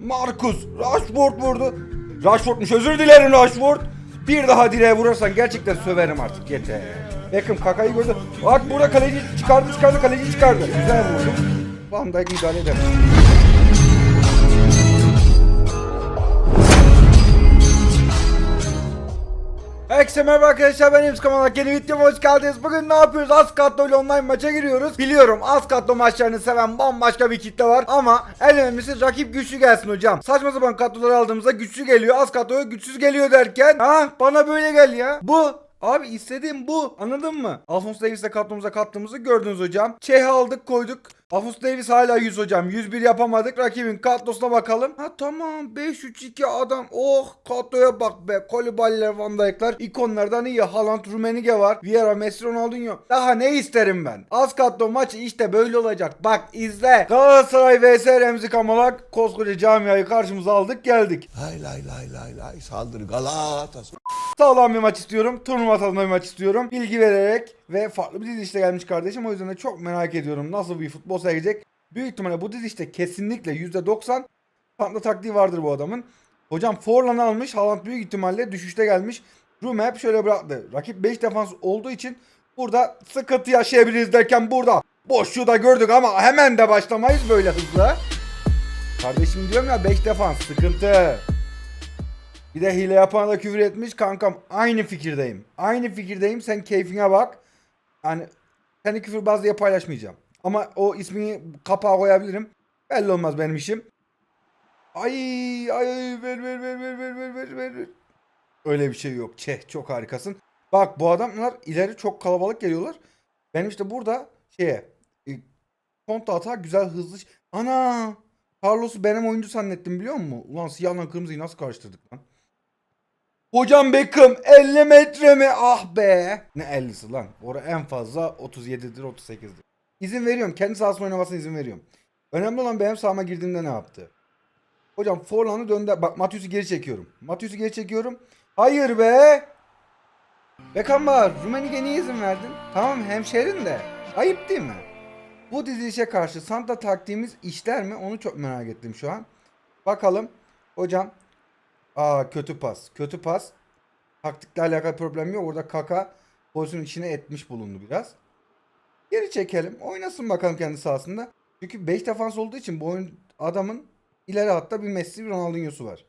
Marcus Rashford vurdu. Rashford'muş özür dilerim Rashford. Bir daha direğe vurursan gerçekten söverim artık yeter. Beckham kakayı gördü. Bak burada kaleci çıkardı çıkardı kaleci çıkardı. Güzel vurdu. Van Dijk müdahale edemez. Herkese merhaba arkadaşlar ben Kamalak yeni videoma hoş geldiniz. Bugün ne yapıyoruz? Ascatlo ile online maça giriyoruz. Biliyorum Ascatlo maçlarını seven bambaşka bir kitle var ama en önemlisi rakip güçlü gelsin hocam. Saçma sapan kadroları aldığımızda güçlü geliyor. Ascatlo'ya güçsüz geliyor derken ha bana böyle gel ya. Bu Abi istediğim bu. Anladın mı? Alphonse Davis'le kadromuza kattığımızı gördünüz hocam. Çeh'i aldık koyduk. Alphonse Davis hala 100 hocam. 101 yapamadık. Rakibin kadrosuna bakalım. Ha tamam. 5-3-2 adam. Oh kadroya bak be. Kolibaliler, Van Dijk'lar. ikonlardan iyi. Haaland, Rumenige var. Vieira, Messi, Ronaldinho. Daha ne isterim ben? Az kadro maçı işte böyle olacak. Bak izle. Galatasaray vs Remzi Kamalak. Koskoca camiayı karşımıza aldık geldik. Lay lay lay lay lay saldır Galatasaray. Sağlam bir maç istiyorum. Turnuva tadında bir maç istiyorum. Bilgi vererek ve farklı bir dizilişte gelmiş kardeşim. O yüzden de çok merak ediyorum nasıl bir futbol sergileyecek. Büyük ihtimalle bu dizilişte kesinlikle %90 farklı taktiği vardır bu adamın. Hocam Forlan almış. Haaland büyük ihtimalle düşüşte gelmiş. Rume hep şöyle bıraktı. Rakip 5 defans olduğu için burada sıkıntı yaşayabiliriz derken burada boşluğu da gördük ama hemen de başlamayız böyle hızlı. Kardeşim diyorum ya 5 defans sıkıntı. Bir de hile yapana da küfür etmiş. Kankam aynı fikirdeyim. Aynı fikirdeyim. Sen keyfine bak. Yani seni küfür bazı diye paylaşmayacağım. Ama o ismini kapağa koyabilirim. Belli olmaz benim işim. Ay ay ver ver ver ver ver ver ver ver. Öyle bir şey yok. Çeh çok harikasın. Bak bu adamlar ileri çok kalabalık geliyorlar. Benim işte burada şeye e, kontra atağa güzel hızlı. Ana! Carlos'u benim oyuncu zannettim biliyor musun? Ulan siyahla kırmızıyı nasıl karıştırdık lan? Hocam Beckham 50 metre mi? Ah be. Ne 50'si lan? Orada en fazla 37'dir 38'dir. İzin veriyorum. Kendi sahasına oynamasına izin veriyorum. Önemli olan benim sahama girdiğimde ne yaptı? Hocam Forlan'ı döndü. Bak Matius'u geri çekiyorum. Matius'u geri çekiyorum. Hayır be. Beckham var. Rummenigge niye izin verdin? Tamam hemşerin de. Ayıp değil mi? Bu dizilişe karşı Santa taktiğimiz işler mi? Onu çok merak ettim şu an. Bakalım. Hocam Aa kötü pas. Kötü pas. Taktikle alakalı problem yok. Orada Kaka pozisyonun içine etmiş bulundu biraz. Geri çekelim. Oynasın bakalım kendi sahasında. Çünkü 5 defans olduğu için bu oyun adamın ileri hatta bir Messi bir Ronaldinho'su var.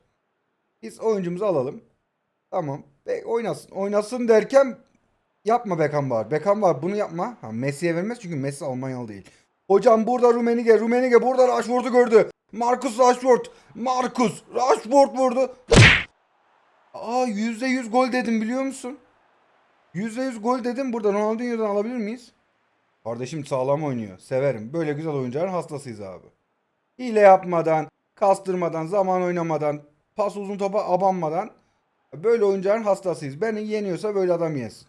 Biz oyuncumuzu alalım. Tamam. Ve oynasın. Oynasın derken yapma Beckham var. Beckham var bunu yapma. Ha, Messi'ye vermez çünkü Messi Almanyalı değil. Hocam burada Rumenige. Rumenige burada Rashford'u gördü. Marcus Rashford. Marcus Rashford vurdu. Aa %100 gol dedim biliyor musun? %100 gol dedim. Burada Ronaldinho'dan alabilir miyiz? Kardeşim sağlam oynuyor. Severim. Böyle güzel oyuncuların hastasıyız abi. Hile yapmadan, kastırmadan, zaman oynamadan, pas uzun topa abanmadan böyle oyuncuların hastasıyız. Beni yeniyorsa böyle adam yesin.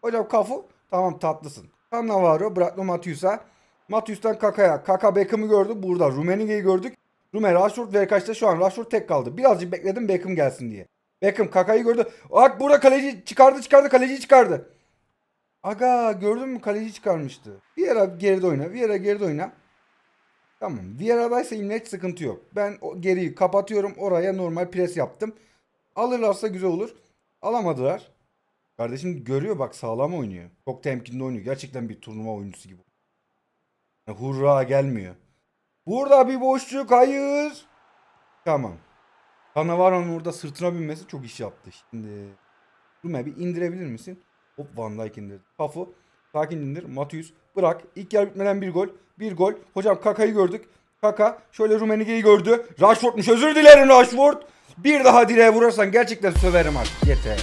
Hocam kafu tamam tatlısın. Cannavaro bıraktı Matius'a. Matius'tan Kaka'ya. Kaka Beckham'ı gördü. Burada Rummenigge'yi gördük. Rumen Rashford ve kaçta şu an Rashford tek kaldı. Birazcık bekledim Beckham gelsin diye. Beckham Kaka'yı gördü. Bak burada kaleci çıkardı çıkardı kaleci çıkardı. Aga gördün mü kaleci çıkarmıştı. Vieira geride oyna. Vieira geride oyna. Tamam. Vieira'daysa hiç sıkıntı yok. Ben o geriyi kapatıyorum. Oraya normal pres yaptım. Alırlarsa güzel olur. Alamadılar. Kardeşim görüyor bak sağlam oynuyor. Çok temkinli oynuyor. Gerçekten bir turnuva oyuncusu gibi. Hurra gelmiyor. Burada bir boşluk. Hayır. Tamam. Cannavaro'nun orada sırtına binmesi çok iş yaptı. Şimdi Rume bir indirebilir misin? Hop Van Dijk indirdi. Kafu. Sakin indir. Matius. Bırak. İlk yer bitmeden bir gol. Bir gol. Hocam Kaka'yı gördük. Kaka şöyle Rumenige'yi gördü. Rashford'muş. Özür dilerim Rashford. Bir daha direğe vurursan gerçekten söverim artık. Yeter.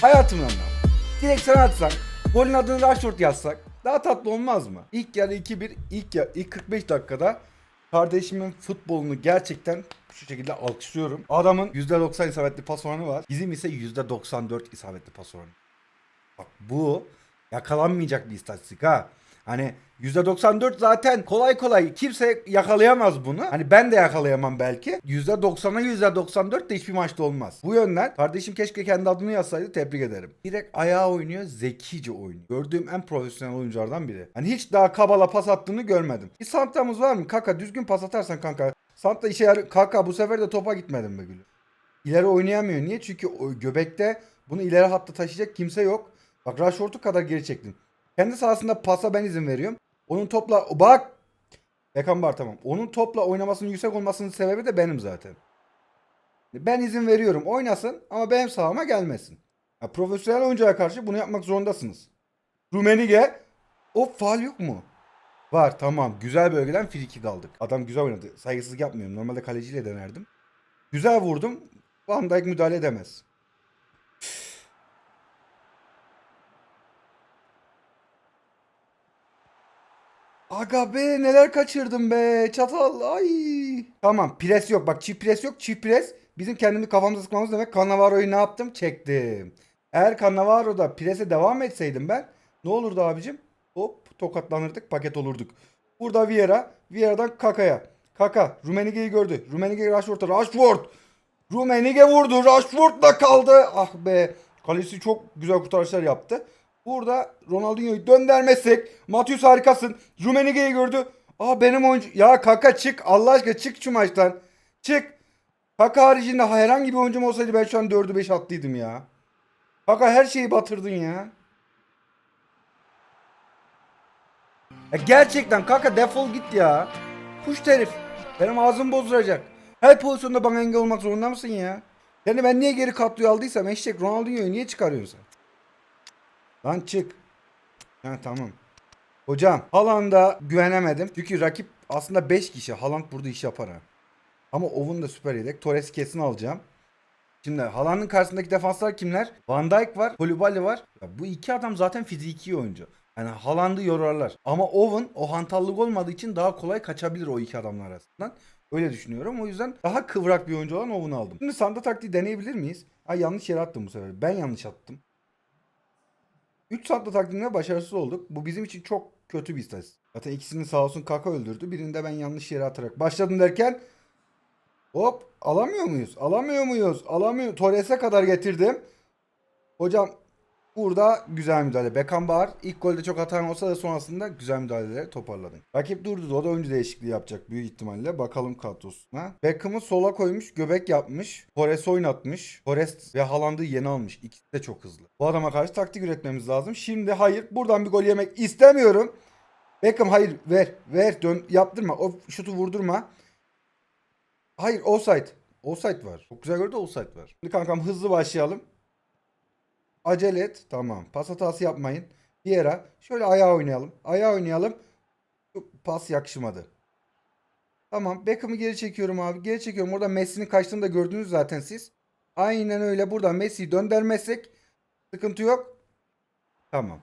Hayatımdan da. Direkt sana atsak. Golün adını Rashford yazsak. Daha tatlı olmaz mı? İlk yarı 2-1. ilk, ya, ilk 45 dakikada kardeşimin futbolunu gerçekten şu şekilde alkışlıyorum. Adamın %90 isabetli pas oranı var. Bizim ise %94 isabetli pas oranı. Bak bu yakalanmayacak bir istatistik ha. Hani %94 zaten kolay kolay kimse yakalayamaz bunu. Hani ben de yakalayamam belki. %90'a %94 de hiçbir maçta olmaz. Bu yönden kardeşim keşke kendi adını yazsaydı tebrik ederim. Direkt ayağa oynuyor, zekice oynuyor. Gördüğüm en profesyonel oyunculardan biri. Hani hiç daha kabala pas attığını görmedim. Bir Santa'mız var mı? Kaka düzgün pas atarsan kanka. Santa işe yarı... Kaka bu sefer de topa gitmedin be gülüm. İleri oynayamıyor. Niye? Çünkü göbekte bunu ileri hatta taşıyacak kimse yok. Bak Rashford'u kadar geri çektim. Kendi sahasında pasa ben izin veriyorum. Onun topla bak Beckham var tamam. Onun topla oynamasının yüksek olmasının sebebi de benim zaten. Ben izin veriyorum oynasın ama benim sahama gelmesin. Ya, profesyonel oyuncuya karşı bunu yapmak zorundasınız. Rumenige o faal yok mu? Var tamam. Güzel bölgeden friki aldık. Adam güzel oynadı. Saygısızlık yapmıyorum. Normalde kaleciyle denerdim. Güzel vurdum. Van Dijk müdahale edemez. Aga be neler kaçırdım be çatal ay. Tamam pres yok bak çift pres yok çift pres. Bizim kendimizi kafamıza sıkmamız demek Cannavaro'yu ne yaptım çektim. Eğer Cannavaro'da prese devam etseydim ben ne olurdu abicim? Hop tokatlanırdık paket olurduk. Burada Vieira Vieira'dan Kaka'ya. Kaka Rumenige'yi gördü. Rumenige Rashford'a Rashford. Rumenige vurdu. Rashford da kaldı. Ah be. Kalesi çok güzel kurtarışlar yaptı. Burada Ronaldinho'yu döndürmezsek Matius harikasın. Rumenige'yi gördü. Aa benim oyuncu. Ya Kaka çık. Allah aşkına çık şu maçtan. Çık. Kaka haricinde herhangi bir oyuncum olsaydı ben şu an 4'ü 5 attıydım ya. Kaka her şeyi batırdın ya. Ya gerçekten Kaka defol git ya. Kuş herif. Benim ağzım bozduracak. Her pozisyonda bana engel olmak zorunda mısın ya? Yani ben niye geri katlıyor aldıysam eşek Ronaldinho'yu niye çıkarıyorsun sen? Lan çık. Ha tamam. Hocam Haaland'a güvenemedim. Çünkü rakip aslında 5 kişi. Haaland burada iş yapar ha. Ama Owen da süper yedek. Torres kesin alacağım. Şimdi Haaland'ın karşısındaki defanslar kimler? Van Dijk var, Koulibaly var. Ya bu iki adam zaten fiziki oyuncu. Yani Haaland'ı yorarlar. Ama Owen o hantallık olmadığı için daha kolay kaçabilir o iki adamlar arasından. Öyle düşünüyorum. O yüzden daha kıvrak bir oyuncu olan Owen'ı aldım. Şimdi sanda taktiği deneyebilir miyiz? Ay yanlış yere attım bu sefer. Ben yanlış attım. 3 sanda taktiğinde başarısız olduk. Bu bizim için çok kötü bir istatistik. Zaten ikisini sağ olsun Kaka öldürdü. Birini de ben yanlış yere atarak başladım derken hop alamıyor muyuz? Alamıyor muyuz? Alamıyor. Torres'e kadar getirdim. Hocam burada güzel müdahale. Beckham Bahar ilk golde çok hatan olsa da sonrasında güzel müdahaleleri toparladın. Rakip durdu. O da oyuncu değişikliği yapacak büyük ihtimalle. Bakalım kadrosuna. Beckham'ı sola koymuş. Göbek yapmış. Torres oynatmış. Torres ve Haaland'ı yeni almış. İkisi de çok hızlı. Bu adama karşı taktik üretmemiz lazım. Şimdi hayır. Buradan bir gol yemek istemiyorum. Beckham hayır ver. Ver. Dön. Yaptırma. O şutu vurdurma. Hayır. Offside. Offside var. Çok güzel gördü offside var. Şimdi kankam hızlı başlayalım. Acele et. Tamam. Pas hatası yapmayın. Vieira. Şöyle ayağa oynayalım. Ayağa oynayalım. Pas yakışmadı. Tamam. Beckham'ı geri çekiyorum abi. Geri çekiyorum. Orada Messi'nin kaçtığını da gördünüz zaten siz. Aynen öyle. Burada Messi'yi döndürmezsek sıkıntı yok. Tamam.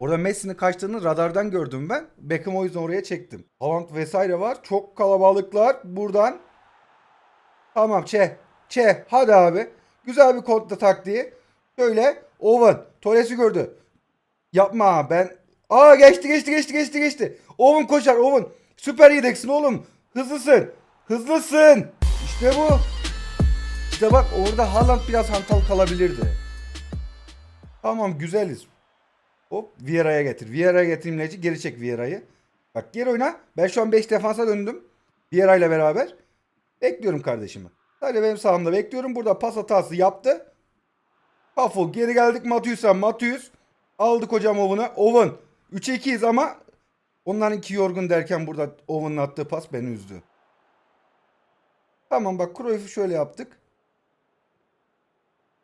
Orada Messi'nin kaçtığını radardan gördüm ben. Beckham o yüzden oraya çektim. Haaland vesaire var. Çok kalabalıklar. Buradan. Tamam çe. Çe. Hadi abi. Güzel bir kontra taktiği. Şöyle. Owen. Torres'i gördü. Yapma ben. Aa geçti geçti geçti geçti geçti. Owen koşar Owen. Süper yedeksin oğlum. Hızlısın. Hızlısın. İşte bu. İşte bak orada Haaland biraz hantal kalabilirdi. Tamam güzeliz. Hop Vieira'ya getir. Vieira'ya getireyim Leci. Geri çek Vieira'yı. Bak geri oyna. Ben şu an 5 defansa döndüm. Vieira ile beraber. Bekliyorum kardeşimi. Sadece benim sağımda bekliyorum. Burada pas hatası yaptı. Kafo geri geldik Matius'a. Matius. Aldık hocam Owen'ı. Owen. 3'e 2'yiz ama onların iki yorgun derken burada Owen'ın attığı pas beni üzdü. Tamam bak Cruyff'u şöyle yaptık.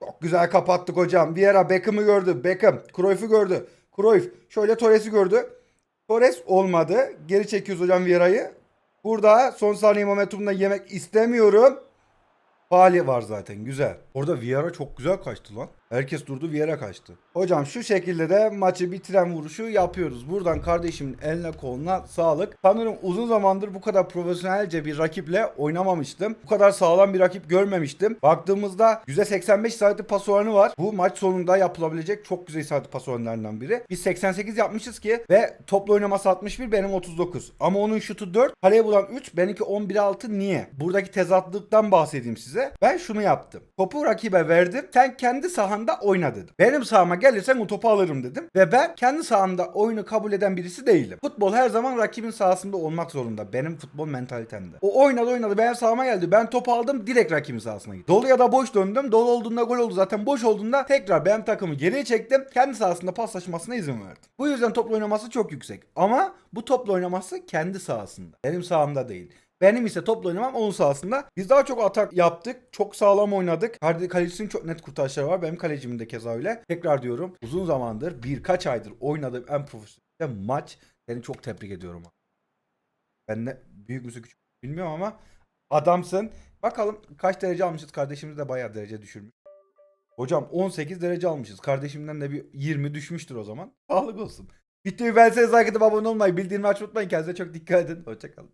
Çok güzel kapattık hocam. Vieira Beckham'ı gördü. Beckham Cruyff'u gördü. Cruyff şöyle Torres'i gördü. Torres olmadı. Geri çekiyoruz hocam Vieira'yı. Burada son saniye momentumunda yemek istemiyorum. Faali var zaten güzel. Orada Vieira çok güzel kaçtı lan. Herkes durdu bir yere kaçtı. Hocam şu şekilde de maçı bitiren vuruşu yapıyoruz. Buradan kardeşimin eline koluna sağlık. Sanırım uzun zamandır bu kadar profesyonelce bir rakiple oynamamıştım. Bu kadar sağlam bir rakip görmemiştim. Baktığımızda %85 isabetli pas oranı var. Bu maç sonunda yapılabilecek çok güzel isabetli pas oranlarından biri. Biz 88 yapmışız ki ve topla oynaması 61 benim 39. Ama onun şutu 4, kaleye bulan 3, benimki 11'e 6 niye? Buradaki tezatlıktan bahsedeyim size. Ben şunu yaptım. Topu rakibe verdim. Sen kendi sahanda oyna dedim. Benim sahama gelirsen o topu alırım dedim. Ve ben kendi sahamda oyunu kabul eden birisi değilim. Futbol her zaman rakibin sahasında olmak zorunda. Benim futbol mentalitemde. O oynadı oynadı benim sahama geldi. Ben topu aldım direkt rakibin sahasına gittim. Dolu ya da boş döndüm. Dolu olduğunda gol oldu zaten. Boş olduğunda tekrar benim takımı geriye çektim. Kendi sahasında paslaşmasına izin verdim. Bu yüzden topla oynaması çok yüksek. Ama bu topla oynaması kendi sahasında. Benim sahamda değil. Benim ise topla oynamam onun sahasında. Biz daha çok atak yaptık. Çok sağlam oynadık. Kale- Kalecisinin çok net kurtarışları var. Benim kalecimin de keza öyle. Tekrar diyorum. Uzun zamandır birkaç aydır oynadığım en profesyonel maç. Seni çok tebrik ediyorum. Ben de büyük müsün küçük bilmiyorum ama adamsın. Bakalım kaç derece almışız. Kardeşimiz de bayağı derece düşürmüş. Hocam 18 derece almışız. Kardeşimden de bir 20 düşmüştür o zaman. Sağlık olsun. Videoyu beğenseniz like edip abone olmayı, bildirimleri açmayı unutmayın. Kendinize çok dikkat edin. Hoşçakalın.